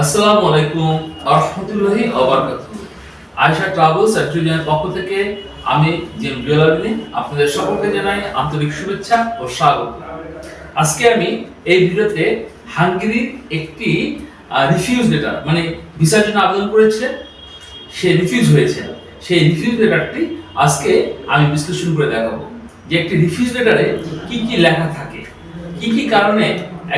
আসসালামু আলাইকুম আরহামতুল্লাহি আবরকাতুহু আয়শা ট্রাভেলস অ্যান্ড ট্যুরিজমের পক্ষ থেকে আমি জিম জুয়েলারি আপনাদের সকলকে জানাই আন্তরিক শুভেচ্ছা ও স্বাগত। আজকে আমি এই ভিডিওতে হাঙ্গেরির একটি রিফিউজ লেটার মানে ভিসার জন্য আবেদন করেছে, সে রিফিউজ হয়েছে। সেই রিফিউজ লেটারটি আজকে আমি বিশ্লেষণ করে দেখাবো। যে একটি রিফিউজ লেটারে কি কি লেখা থাকে, কি কি কারণে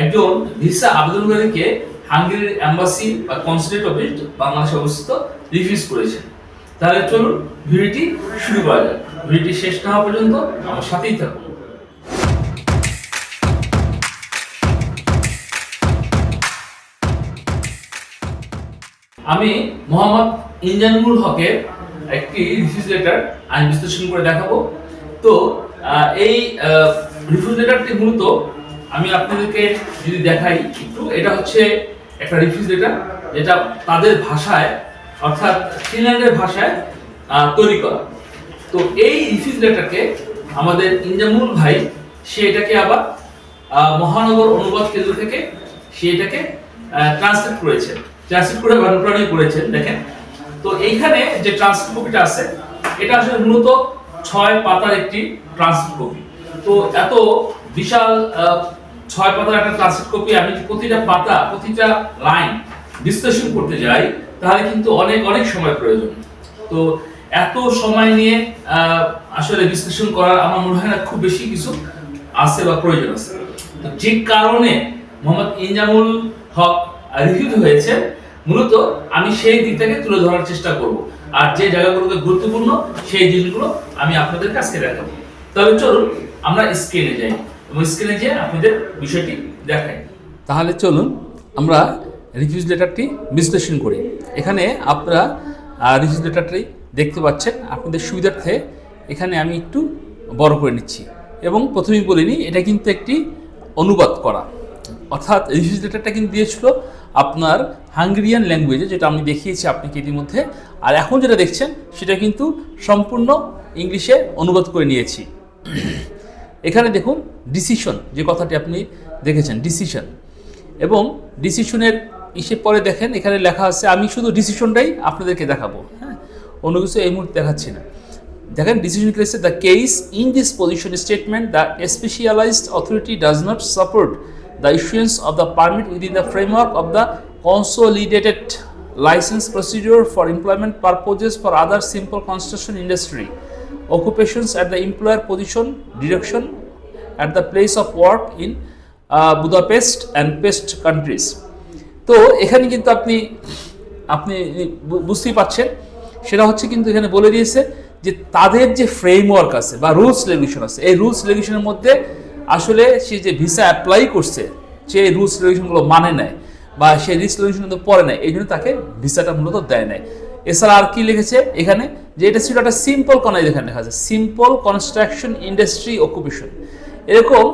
একজন ভিসা আবেদনকারীকে হাঙ্গেরির এম্বাসি বা কনসুলেট অফিস বাংলাদেশে অবস্থিত, রিফিউজ করেছে। তাহলে চলুন ভিডিওটি শুরু করা যাক। ভিডিওটি শেষ না হওয়া পর্যন্ত আমার সাথেই থাকুন। আমি মোহাম্মদ ইনজানুল হকের একটি রিফিউজ লেটার আমি বিশ্লেষণ করে দেখাবো। তো এই রিফিউজ লেটারটি মূলত আমি আপনাদেরকে যদি দেখাই একটু, এটা হচ্ছে একটা রিফিউজ লেটার যেটা তাদের ভাষায়, অর্থাৎ ফিনল্যান্ডের ভাষায় তৈরি করা। তো এই রিফিউজ লেটারকে আমাদের ইনজামুল ভাই, সে এটাকে আবার মহানগর অনুবাদ কেন্দ্র থেকে সে এটাকে ট্রান্সলেট করেছে। ট্রান্সলেট করে বানানো করেছেন, দেখেন। তো এইখানে যে ট্রান্সলেট কপিটা আছে, এটা আসলে মূলত ছয় পাতার একটি ট্রান্সলেট কপি। তো এত বিশাল ছয় পাতার একটা ট্রান্সলেট কপি আমি প্রতিটা পাতা, প্রতিটা লাইন বিশ্লেষণ করতে যাই, তাহলে কিন্তু অনেক অনেক সময় প্রয়োজন। তো এত সময় নিয়ে আসলে বিশ্লেষণ করার আমার মনে হয় না খুব বেশি কিছু আছে বা প্রয়োজন আছে। তো যে কারণে মোহাম্মদ ইনজামুল হক রিভিউ হয়েছে, মূলত আমি সেই দিকটাকে তুলে ধরার চেষ্টা করব। আর যে জায়গাগুলোকে গুরুত্বপূর্ণ, সেই জিনিসগুলো আমি আপনাদের কাছে দেখাবো। তবে চলুন, আমরা স্ক্রিনে যাই। স্ক্রিনে আপনাদের বিষয়টি তাহলে চলুন আমরা রিফিউজ লেটারটি বিশ্লেষণ করি। এখানে আপনারা রিফিউজ লেটারটি দেখতে পাচ্ছেন। আপনাদের সুবিধার্থে এখানে আমি একটু বড় করে নিচ্ছি। এবং প্রথমেই বলিনি এটা কিন্তু একটি অনুবাদ করা। অর্থাৎ রিফিউজ লেটারটা কিন্তু দিয়েছিল আপনার হাঙ্গেরিয়ান ল্যাঙ্গুয়েজে যেটা আমি দেখিয়েছি আপনাকে ইতিমধ্যে। আর এখন যেটা দেখছেন, সেটা কিন্তু সম্পূর্ণ ইংলিশে অনুবাদ করে নিয়েছি। এখানে দেখুন ডিসিশন যে কথাটি আপনি দেখেছেন ডিসিশন এবং ডিসিশনের ইসে পরে দেখেন, এখানে লেখা আছে, আমি শুধু ডিসিশনটাই আপনাদেরকে দেখাবো। হ্যাঁ অন্য কিছু এই মুহূর্তে দেখাচ্ছি না। দেখেন ডিসিশন কেসে the case in this position statement the specialised authority does not support the issuance of the permit within the framework of the consolidated licence procedure for employment purposes for other simple construction industry occupations at the employer position direction the place of work in uh, Budapest and Pest countries. তো এখানে কিন্তু আপনি আপনি বুঝতেই পারছেন। সেটা হচ্ছে কিন্তু এখানে বলে দিয়েছে যে তাদের যে ফ্রেমওয়ার্ক আছে বা রুলস রেগুলেশন আছে এই রুলস রেগুলেশনের মধ্যে আসলে সে যে ভিসা অ্যাপ্লাই করছে সে রুলস রেগুলেশনগুলো মানে নেয় বা সে রিস্ক রেগুলেশন কিন্তু পড়ে নেয় এই জন্য তাকে ভিসাটা মূলত দেয় নাই। এছাড়া আর কি লিখেছে এখানে? যে এটা ছিল একটা সিম্পল কনাই এখানে লেখা আছে সিম্পল কনস্ট্রাকশন ইন্ডাস্ট্রি অকুপেশন এরকম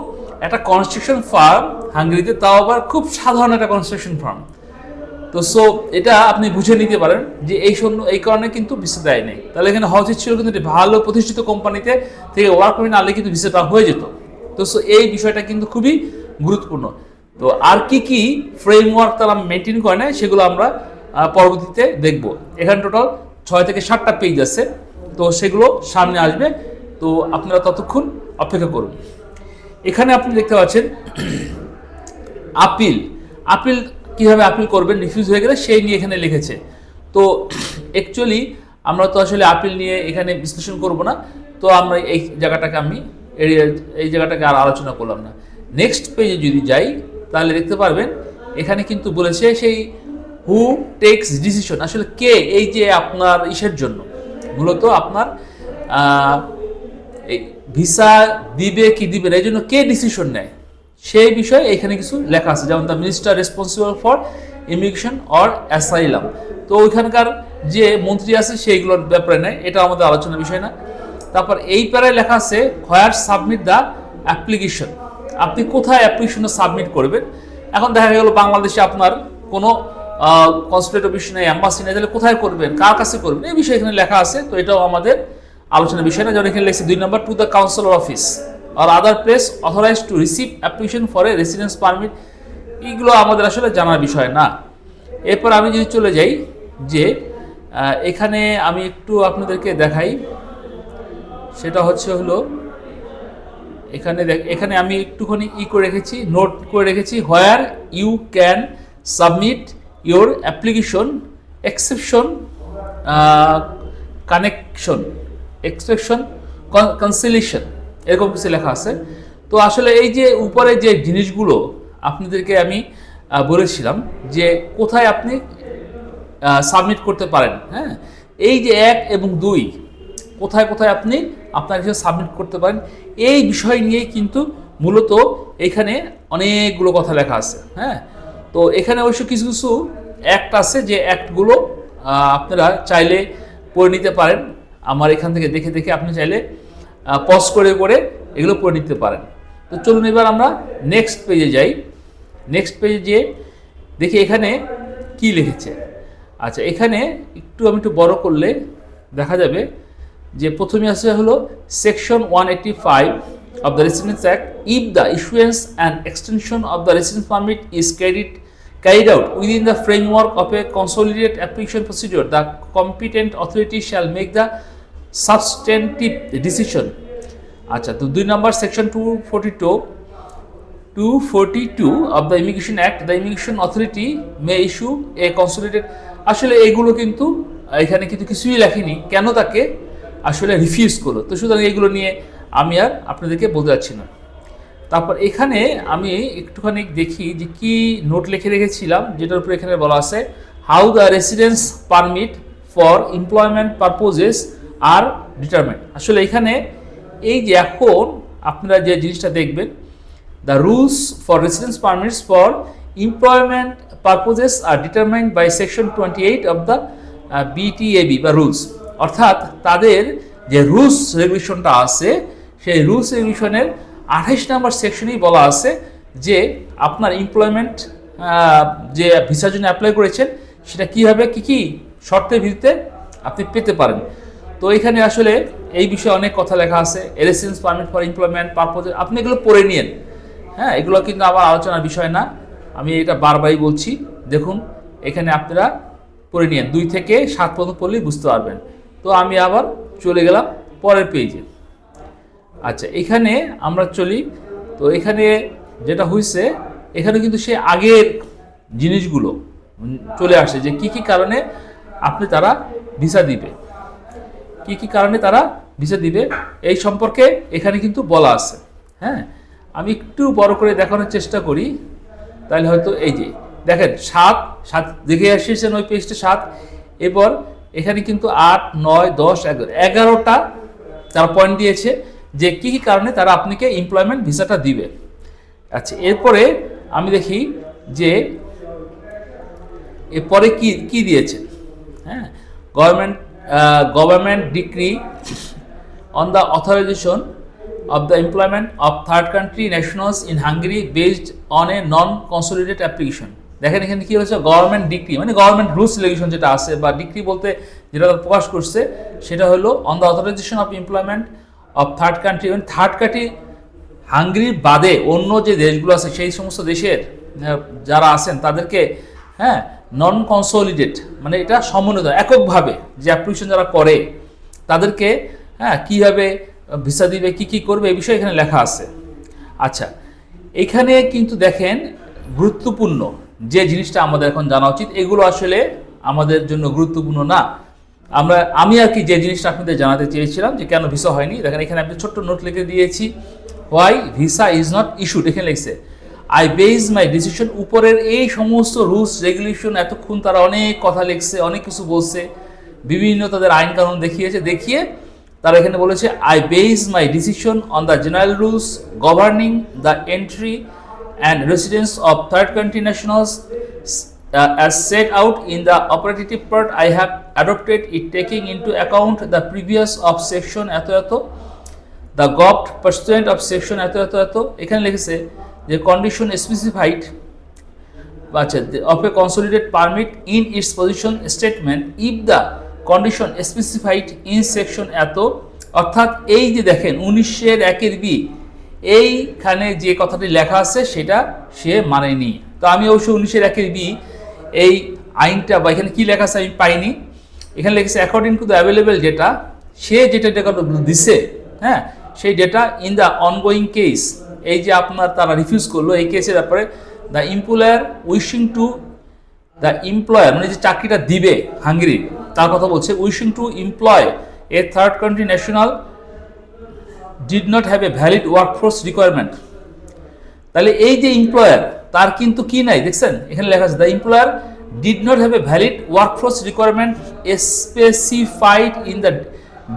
একটা কনস্ট্রাকশন ফার্ম হাঙ্গেরিতে, তাও আবার খুব সাধারণ একটা কনস্ট্রাকশন ফার্ম তো সো এটা আপনি বুঝে নিতে পারেন যে এই শূন্য এই কারণে কিন্তু ভিসা দেয় নেই। তাহলে এখানে হওয়া উচিত ছিল কিন্তু ভালো প্রতিষ্ঠিত কোম্পানিতে থেকে ওয়ার্ক পারমিট আনলে কিন্তু ভিসাটা হয়ে যেত। তো সো এই বিষয়টা কিন্তু খুবই গুরুত্বপূর্ণ। তো, আর কি কি ফ্রেমওয়ার্ক তারা মেনটেন করে নেয় সেগুলো আমরা পরবর্তীতে দেখব। এখানে টোটাল ছয় থেকে সাতটা পেজ আছে। তো, সেগুলো সামনে আসবে। তো, আপনারা ততক্ষণ অপেক্ষা করুন। এখানে আপনি দেখতে পাচ্ছেন আপিল। আপিল কীভাবে আপিল করবেন রিফিউজ হয়ে গেলে সেই নিয়ে এখানে লিখেছে। তো অ্যাকচুয়ালি আমরা তো আসলে আপিল নিয়ে এখানে বিশ্লেষণ করব না। তো আমরা এই জায়গাটাকে আমি এই জায়গাটাকে আর আলোচনা করলাম না। নেক্সট পেজে যদি যাই, তাহলে দেখতে পারবেন এখানে কিন্তু বলেছে সেই হু টেক্স ডিসিশন আসলে কে, এই যে আপনার ইসের জন্য। মূলত আপনার এই ভিসা দিবে কি দিবে না এই জন্য কে ডিসিশন নেয়? সেই বিষয়ে এখানে কিছু লেখা আছে, যেমন the minister responsible for immigration or asylum তো ওইখানকার যে মন্ত্রী আছে, সেইগুলোর ব্যাপারে নেয়, এটা আমাদের আলোচনার বিষয় না। তারপর এই প্যারায় লেখা আছে হোয়ার সাবমিট দ্য অ্যাপ্লিকেশন আপনি কোথায় অ্যাপ্লিকেশনটা সাবমিট করবেন? এখন দেখা গেল বাংলাদেশে আপনার কোনো কনসুলেট অফিস নেই অ্যাম্বাসি নেই, তাহলে কোথায় করবেন? কার কাছে করবেন? এই বিষয়ে এখানে লেখা আছে, তো এটাও আমাদের আলোচনার বিষয় না, যেমন এখানে লেখছে দুই নম্বর to the councillor office R other place authorise to receive application for a residence permit এইগুলো আমাদের আসলে জানার বিষয় না। এরপর আমি যদি চলে যাই, যে এখানে আমি একটু আপনাদেরকে দেখাই। সেটা হচ্ছে হলো, এখানে এখানে আমি একটুখানি ই করে রেখেছি, নোট করে রেখেছি where you can submit your application exception connection exception conciliation এরকম কিছু লেখা আছে। তো আসলে এই যে উপরে যে জিনিসগুলো আপনাদেরকে আমি বলেছিলাম যে কোথায় আপনি সাবমিট করতে পারেন হ্যাঁ? এই যে এক এবং দুই, কোথায় কোথায় আপনি আপনার কিছু সাবমিট করতে পারেন, এই বিষয় নিয়েই কিন্তু মূলত এখানে অনেকগুলো কথা লেখা আছে হ্যাঁ? তো এখানে অবশ্য কিছু কিছু অ্যাক্ট আছে যে অ্যাক্টগুলো আপনারা চাইলে পড়ে নিতে পারেন। আমার এখান থেকে দেখে দেখে আপনি চাইলে পজ করে করে এগুলো পড়ে নিতে পারেন। তো চলুন এবার আমরা নেক্সট পেজে যাই। নেক্সট পেজে যে দেখি এখানে কি লিখেছে। আচ্ছা এখানে একটু আমি একটু বড় করলে দেখা যাবে যে প্রথমে আছে হলো section one eighty five of the residence act if the issuance and extension of the residence permit is credit carried out within the framework of a consolidated application procedure, the competent authority shall make the substantive decision. আচ্ছা তো দুই নম্বর section two forty two two forty two of the immigration act the immigration authority may issue a consolidate আসলে এগুলো কিন্তু এখানে কিন্তু কিছুই লেখেনি। কেন তাকে? আসলে রিফিউজ করল। তো সুতরাং এগুলো নিয়ে আমি আর আপনাদেরকে বলতে যাচ্ছি না। তারপর এখানে আমি একটুখানি দেখি যে কি নোট লিখে রেখেছিলাম, যেটার উপরে এখানে বলা আছে how the residence permit for employment purposes are determined আসলে এখানে এই যে এখন আপনারা যে জিনিসটা দেখবেন the rules for residence permits for employment purposes are determined by section twenty eight of the BTAB বা রুলস অর্থাৎ তাদের যে রুলস রেগুলেশনটা আছে, সেই রুলস রেগুলেশনের আঠাইশ নম্বর সেকশনেই বলা আছে যে আপনার এমপ্লয়মেন্ট যে ভিসার জন্য অ্যাপ্লাই করেছেন, সেটা কীভাবে কী কী শর্তের ভিত্তিতে আপনি পেতে পারেন। তো এখানে আসলে এই বিষয়ে অনেক কথা লেখা আছে residence permit for employment purpose আপনি এগুলো পড়ে নিন হ্যাঁ এগুলো কিন্তু আবার আলোচনার বিষয় না, আমি এটা বারবারই বলছি। দেখুন, এখানে আপনারা পড়ে নিন দুই থেকে সাত পর্যন্ত পড়লেই বুঝতে পারবেন। তো আমি আবার চলে গেলাম পরের পেজে আচ্ছা এখানে আমরা চলি। তো এখানে যেটা হয়েছে এখানে কিন্তু সে আগের জিনিসগুলো চলে আসে যে কি কি কারণে আপনি তারা ভিসা দিবে। কি কি কারণে তারা ভিসা দিবে, এই সম্পর্কে এখানে কিন্তু বলা আছে। হ্যাঁ আমি একটু বড় করে দেখানোর চেষ্টা করি। তাহলে হয়তো এই যে, দেখেন, সাত সাত, দেখে আসিয়েছেন ওই পেজটা সাত। এরপর এখানে কিন্তু আট, নয়, দশ, এগারো, এগারোটা তারা পয়েন্ট দিয়েছে। যে কি কি কারণে তারা আপনাকে এমপ্লয়মেন্ট ভিসাটা দিবে। আচ্ছা এরপরে আমি দেখি যে এরপরে কি কি দিয়েছে? হ্যাঁ government government decree on the authorization of the employment of third country nationals in Hungary based on a non-consolidated application দেখেন এখানে কি হচ্ছে গভর্নমেন্ট ডিক্রি মানে গভর্নমেন্ট রুলস রেগুলেশন যেটা আছে বা ডিক্রি বলতে যেটা প্রকাশ করছে, সেটা হলো on the authorization of employment of third country মানে থার্ড কান্ট্রি হাঙ্গেরির বাদে অন্য যে দেশগুলো আছে, সেই সমস্ত দেশের যারা আছেন, তাদেরকে হ্যাঁ নন কনসোলিডেট মানে এটা সমন্বিত, এককভাবে যে অ্যাপ্লিকেশন যারা করে, তাদেরকে হ্যাঁ কীভাবে ভিসা দিবে, কি কি করবে, এই বিষয়ে এখানে লেখা আছে। আচ্ছা এখানে কিন্তু দেখেন গুরুত্বপূর্ণ যে জিনিসটা আমাদের এখন জানা উচিত, এগুলো আসলে আমাদের জন্য গুরুত্বপূর্ণ না। আমরা, আমি আর কি যে জিনিসটা আপনাদের জানাতে চেয়েছিলাম যে কেন ভিসা হয়নি, দেখেন এখানে আমি ছোট্ট নোট লিখে দিয়েছি why visa is not issued এখানে লিখছে আই বেজ মাই ডিসিশন উপরের এই সমস্ত রুলস রেগুলেশন এতক্ষণ তারা অনেক কথা লিখছে, অনেক কিছু বলছে, বিভিন্ন তাদের আইন কানুন দেখিয়েছে, দেখিয়ে তারা এখানে বলেছে I base my decision on the general rules governing the entry and residence of third country nationals as set out in the operative part I have adopted it taking into account the previous of section এত এত the গভড percent of section এত এত এত। এখানে লিখেছে যে condition specified আচ্ছা of a consolidate permit in its position statement if the condition specified in section এত, অর্থাৎ এই যে দেখেন, উনিশের একের বি, এইখানে যে কথাটি লেখা আছে সেটা সে মানেনি। তো আমি অবশ্য উনিশের একের বি এই আইনটা বা এখানে কি লেখা আছে আমি পাইনি। এখানে লেখেছে according to the available data সে যেটা ডেটা দিছে হ্যাঁ সেই data in the ongoing case এই যে আপনার তারা রিফিউজ করল, এই কেসের ব্যাপারে the employer wishing to the employer মানে যে চাকরিটা দিবে হাঙ্গেরি, তার কথা বলছে wishing to employ a third country national did not have a valid workforce requirement তাহলে এই যে এমপ্লয়ার তার কিন্তু কি নাই, দেখছেন? এখানে লেখা আছে the employer did not have a valid workforce requirement specified in the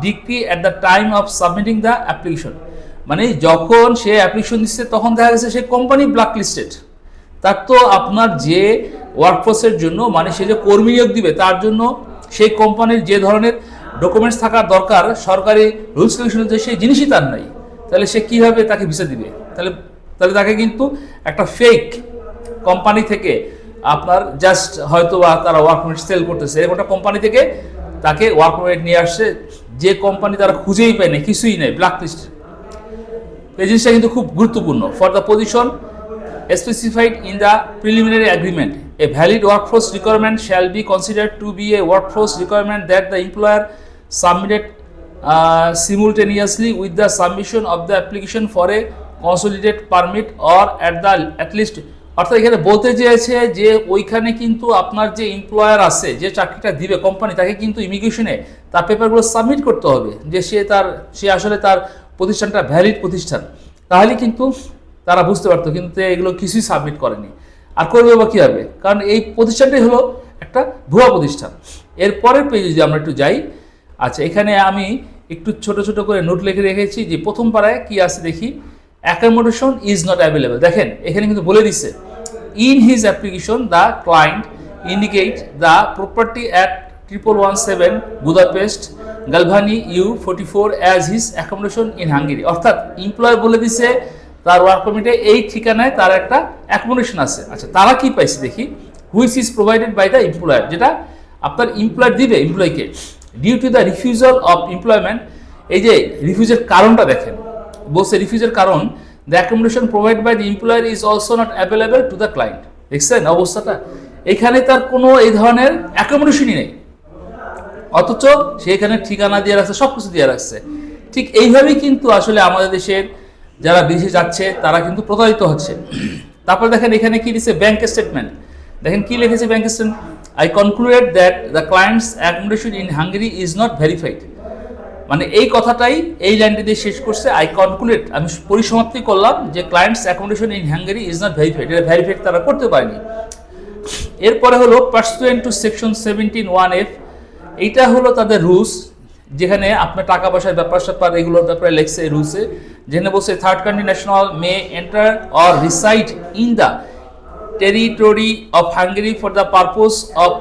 degree at the time of submitting the application মানে যখন সে অ্যাপ্লিকেশন দিচ্ছে, তখন দেখা গেছে সে কোম্পানি ব্ল্যাক লিস্টেড তার তো আপনার যে ওয়ার্কফোর্সের জন্য মানে সে যে কর্মী নিয়োগ দিবে, তার জন্য সেই কোম্পানির যে ধরনের ডকুমেন্টস থাকা দরকার, সরকারি রুলস রেগুলেশন যে সেই জিনিসই তার নাই। তাহলে সে কীভাবে তাকে ভিসা দিবে? তাহলে তাহলে তাকে কিন্তু একটা ফেক কোম্পানি থেকে আপনার জাস্ট হয়তো বা তারা ওয়ার্ক পারমিট সেল করতেছে। এরকম একটা কোম্পানি থেকে তাকে ওয়ার্ক পারমিট নিয়ে আসছে। যে কোম্পানি তারা খুঁজেই পায় না কিছুই নেই ব্ল্যাক লিস্ট এই জিনিসটা কিন্তু খুব গুরুত্বপূর্ণ। For the position specified in the preliminary agreement a valid work force requirement shall be consider to be a work force requirement that the employer submitted simultaneously with the submission of the application for a consolidate permit or at the at least অর্থাৎ এখানে বলতে চেয়েছে যে ওইখানে কিন্তু আপনার যে employer আছে, যে চাকরিটা দিবে কোম্পানি তাকে কিন্তু ইমিগ্রেশনে তার পেপারগুলো সাবমিট করতে হবে যে সে তার, সে আসলে তার প্রতিষ্ঠানটা ভ্যালিড প্রতিষ্ঠান। তাহলে কিন্তু তারা বুঝতে পারতো, কিন্তু এগুলো কিছুই সাবমিট করেনি। আর করবে বা কী হবে কারণ এই প্রতিষ্ঠানটাই হলো একটা ভুয়া প্রতিষ্ঠান। এরপরের পেজে যদি আমরা একটু যাই আচ্ছা এখানে আমি একটু ছোট ছোট করে নোট লিখে রেখেছি যে প্রথম পাড়ায় কি আছে দেখি। অ্যাকোমোডেশন ইজ নট অ্যাভেলেবল দেখেন, এখানে কিন্তু বলে দিছে in his application the client indicate the property at triple one seven Budapest Galvani U forty four as his accommodation in Hungary অর্থাৎ এমপ্লয় বলে দিছে, তার ওয়ার্ক পারমিটে এই ঠিকানায় তার একটা অ্যাকোমোডেশন আছে। আচ্ছা তারা কি পাইছে দেখি? Which is provided by the employer যেটা আপনার এমপ্লয়ার দিবে এমপ্লয়কে due to the refusal of employment এই যে রিফিউজের কারণটা দেখেন। বলছে রিফিউজের কারণ the accommodation provide by the employer is also not available to the client দেখছেন অবস্থাটা। এখানে তার কোনো এই ধরনের অ্যাকোমোডেশনই নেই। অথচ সে এখানে ঠিকানা দিয়ে রাখছে সব কিছু দিয়ে রাখছে। ঠিক এইভাবেই কিন্তু আসলে আমাদের দেশের যারা বিদেশে যাচ্ছে, তারা কিন্তু প্রতারিত হচ্ছে। তারপর দেখেন এখানে কি দিচ্ছে ব্যাংক স্টেটমেন্ট দেখেন কি লিখেছে bank statement I concluded that the clients accommodation in Hungary is not verified মানে এই কথাটাই এই লাইনটি দিয়ে শেষ করছে। আই কনক্লুডেড আমি পরিসমাপ্তি করলাম যে clients accommodation in Hungary is not verified এটা ভেরিফাইড তারা করতে পারেনি। এরপরে হলো pursuant to section seventeen one F এইটা হলো তাদের রুলস যেখানে আপনার টাকা পয়সার ব্যাপার স্যাপার, এগুলোর ব্যাপারে লেখছে রুলসে যেখানে বলছে third country national may enter or reside in the territory of Hungary for the purpose of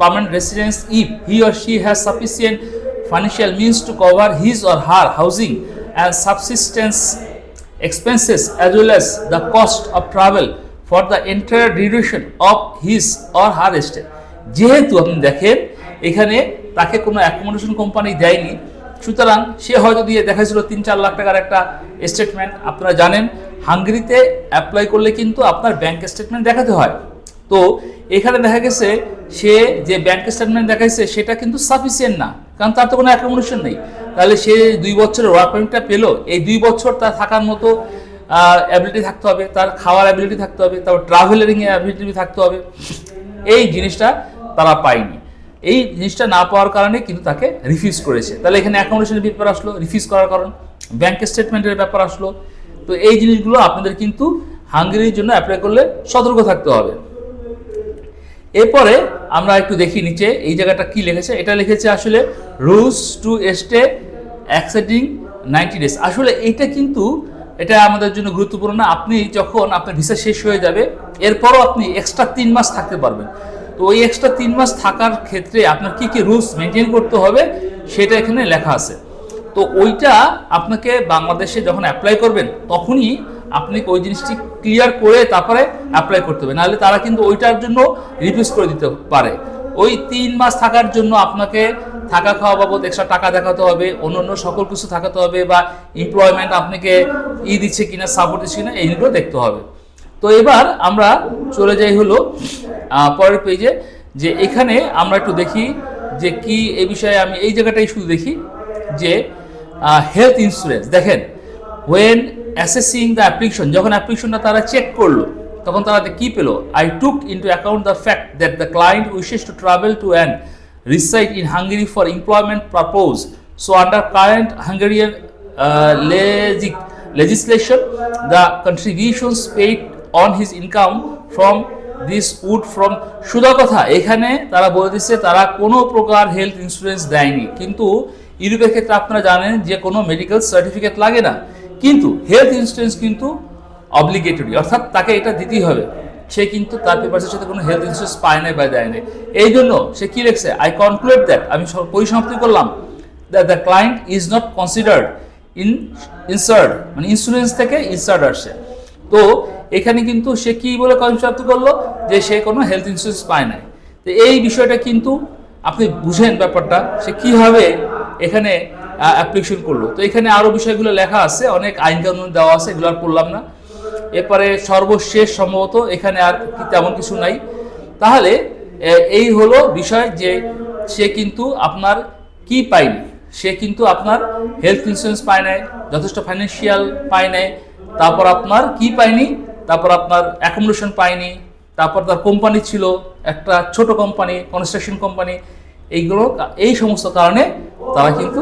permanent residence if he or she has sufficient financial means to cover his or her housing and subsistence expenses as well as the cost of travel for the entire duration of his or her stay যেহেতু আপনি দেখেন এখানে তাকে কোনো accommodation company দেয়নি সুতরাং সে হয়তো দিয়ে দেখাইছিল তিন চার লাখ টাকার একটা স্টেটমেন্ট আপনারা জানেন হাঙ্গেরিতে অ্যাপ্লাই করলে কিন্তু আপনার ব্যাংক স্টেটমেন্ট দেখাতে হয় তো এখানে দেখা গেছে সে যে ব্যাংক স্টেটমেন্ট দেখাইছে, সেটা কিন্তু সাফিসিয়েন্ট না। কারণ তার তো কোনো অ্যাকোমোডেশন নেই। তাহলে সে দুই বছরের ওয়ার্ক পারমিটটা পেল। এই দুই বছর তার থাকার মতো অ্যাবিলিটি থাকতে হবে। তার খাওয়ার অ্যাবিলিটি থাকতে হবে। তারপর ট্রাভেলিং অ্যাবিলিটি থাকতে হবে। এই জিনিসটা তারা পায়নি। এই জিনিসটা না পাওয়ার কারণে কিন্তু তাকে রিফিউজ করেছে। তাহলে এখানে অ্যাকোমোডেশনের ব্যাপার আসলো রিফিউজ করার কারণ। ব্যাংক স্টেটমেন্টের ব্যাপার আসলো। তো এই জিনিসগুলো আপনাদের কিন্তু হাঙ্গেরির জন্য অ্যাপ্লাই করলে সতর্ক থাকতে হবে। এরপরে আমরা একটু দেখি নিচে, এই জায়গাটা কি লিখেছে? এটা লিখেছে আসলে rules to stay accepting ninety days আসলে এইটা কিন্তু, এটা আমাদের জন্য গুরুত্বপূর্ণ না। আপনি যখন আপনার ভিসা শেষ হয়ে যাবে, এরপরও আপনি এক্সট্রা তিন মাস থাকতে পারবেন। তো ওই এক্সট্রা তিন মাস থাকার ক্ষেত্রে আপনার কি কি রুলস মেনটেন করতে হবে, সেটা এখানে লেখা আছে। তো ওইটা আপনাকে বাংলাদেশে যখন অ্যাপ্লাই করবেন, তখনই আপনি ওই জিনিসটি ক্লিয়ার করে তারপরে অ্যাপ্লাই করতে হবে। নাহলে তারা কিন্তু ওইটার জন্য রিফিউজ করে দিতে পারে। ওই তিন মাস থাকার জন্য আপনাকে থাকা খাওয়া বাবদ এক্সট্রা টাকা দেখাতে হবে অন্য অন্য সকল কিছু থাকাতে হবে বা এমপ্লয়মেন্ট আপনাকে ই দিচ্ছে কিনা সাপোর্ট দিচ্ছে কিনা এইগুলো দেখতে হবে। তো এবার আমরা চলে যাই হলো পরের পেজে যে এখানে আমরা একটু দেখি যে কি এ বিষয়ে আমি এই জায়গাটাই শুধু দেখি যে হেলথ ইন্স্যুরেন্স দেখেন ওয়েন অ্যাসেসিং দ্য অ্যাপ্লিকেশন যখন অ্যাপ্লিকেশনটা তারা চেক করল তখন তারা কি পেল? I took into account the fact that the client wishes to travel to and reside in Hungary for employment purpose. So under current Hungarian uh, legis- legislation, the contributions paid on his income from this would from কথা এখানে তারা বলে দিচ্ছে তারা কোনো প্রকার health insurance দেয়নি। কিন্তু ইউরোপের ক্ষেত্রে আপনারা জানেন যে কোনো মেডিকেল সার্টিফিকেট লাগে না। কিন্তু হেলথ ইন্স্যুরেন্স কিন্তু অব্লিগেটরি অর্থাৎ তাকে এটা দিতেই হবে। সে কিন্তু তার পেপারসের সাথে কোনো হেলথ ইন্স্যুরেন্স পায় নাই বা দেয় নাই। এই জন্য সে কি লিখছে? আই কনক্লুড দ্যাট আমি পরিসমাপ্তি করলাম। That the client is not considered in insured মানে ইন্স্যুরেন্স থেকে ইনসার্ড আসছে। তো এখানে কিন্তু সে কী বলে কনসিডার করল? যে সে কোনো হেলথ ইন্স্যুরেন্স পায় নাই। তো এই বিষয়টা কিন্তু আপনি বুঝেন ব্যাপারটা। সে কীভাবে এখানে অ্যাপ্লিকেশন করল। তো এখানে আরও বিষয়গুলো লেখা আছে, অনেক আইন কানুন দেওয়া আছে, এগুলো আর পড়লাম না। এরপরে সর্বশেষ সম্ভবত এখানে আর তেমন কিছু নাই। তাহলে এই হলো বিষয় যে সে কিন্তু আপনার কি পায়নি? সে কিন্তু আপনার হেলথ ইন্স্যুরেন্স পায় নাই, যথেষ্ট ফাইন্যান্সিয়াল পায় নাই, তারপর আপনার কি পায়নি? তারপর আপনার অ্যাকোমোডেশন পায়নি, তারপর তার কোম্পানি ছিল, একটা ছোট কোম্পানি কনস্ট্রাকশন কোম্পানি এইগুলো, এই সমস্ত কারণে তারা কিন্তু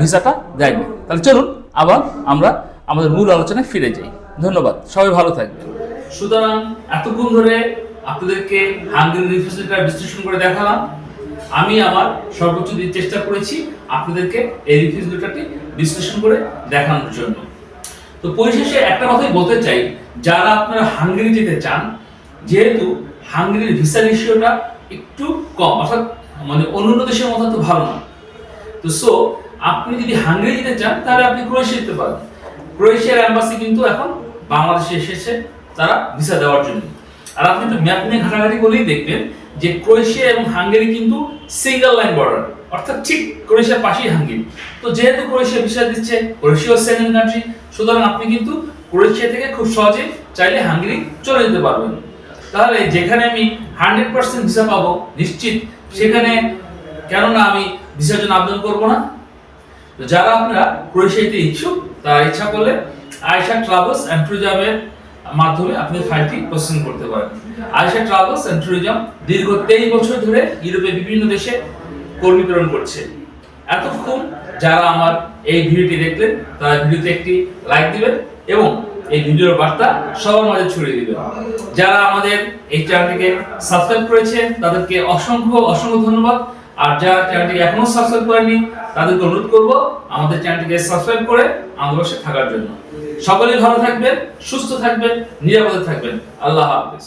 ভিসাটা দেয়নি। তাহলে চলুন, আবার আমরা আমাদের মূল আলোচনায় ফিরে যাই। ধন্যবাদ, সবাই ভালো থাকবেন। সুতরাং এতক্ষণ ধরে আপনাদেরকে হাঙ্গেরি রিফ্রিজারেটর বিশ্লেষণ করে দেখালাম। আমি আমার সর্বোচ্চ দিয়ে চেষ্টা করেছি আপনাদেরকে এই রিফ্রিজারেটরটি বিশ্লেষণ করে দেখানোর জন্য। তো পরিশেষে একটা কথাই বলতে চাই, যারা আপনারা হাঙ্গেরি যেতে চান, যেহেতু হাঙ্গেরির ভিসা রেশিওটা একটু কম, অর্থাৎ মানে অন্যান্য দেশের মতো তো ভালো না। তো সো আপনি যদি হাঙ্গেরি যেতে চান, তাহলে আপনি ক্রোয়েশিয়া যেতে পারেন। ক্রোয়েশিয়ার অ্যাম্বাসি কিন্তু এখন বাংলাদেশে এসেছে তারা ভিসা দেওয়ার জন্য। আর আপনি তো ম্যাপ নিয়ে ঘাটাঘাটি করলেই দেখবেন যে ক্রোয়েশিয়া এবং হাঙ্গেরি কিন্তু সিঙ্গেল লাইন বর্ডার অর্থাৎ ঠিক ক্রোয়েশিয়ার পাশেই হাঙ্গেরি। তো যেহেতু ক্রোয়েশিয়া ভিসা দিচ্ছে ক্রোয়েশিয়া সেকেন্ড কান্ট্রি সুতরাং আপনি কিন্তু ক্রোয়েশিয়া থেকে খুব সহজে চাইলে হাঙ্গেরি চলে যেতে পারবেন। তাহলে যেখানে আমি হান্ড্রেড পার্সেন্ট ভিসা পাবো, নিশ্চিত, সেখানে কেননা আমি ভিসার জন্য আবেদন করব না। যারা আপনারা ক্রোয়েশিয়াতে ইচ্ছুক, তারা ইচ্ছা করলে আয়শা ট্রাভেলস অ্যান্ড ট্যুরিজমের মাধ্যমে আপনি ফাইলটি প্রসেসিং করতে পারেন। আয়শা ট্রাভেলস অ্যান্ড ট্যুরিজম দীর্ঘ তেইশ বছর ধরে ইউরোপের বিভিন্ন দেশে কর্মী প্রেরণ করছে। এতক্ষণ যারা আমার এই ভিডিওটি দেখলেন, তারা ভিডিওতে একটি লাইক দিবেন এবং এই ভিডিওর বার্তা সবার মাঝে ছড়িয়ে দিবেন। যারা আমাদের এই চ্যানেলটিকে সাবস্ক্রাইব করেছে তাদেরকে অসংখ্য অসংখ্য ধন্যবাদ। আর যারা চ্যানেলটিকে এখনও সাবস্ক্রাইব করেনি তাদেরকে অনুরোধ করব আমাদের চ্যানেলটিকে সাবস্ক্রাইব করে আমাদের পাশে থাকার জন্য। সকলেই ভালো থাকবেন, সুস্থ থাকবেন, নিরাপদে থাকবেন। আল্লাহ হাফেজ।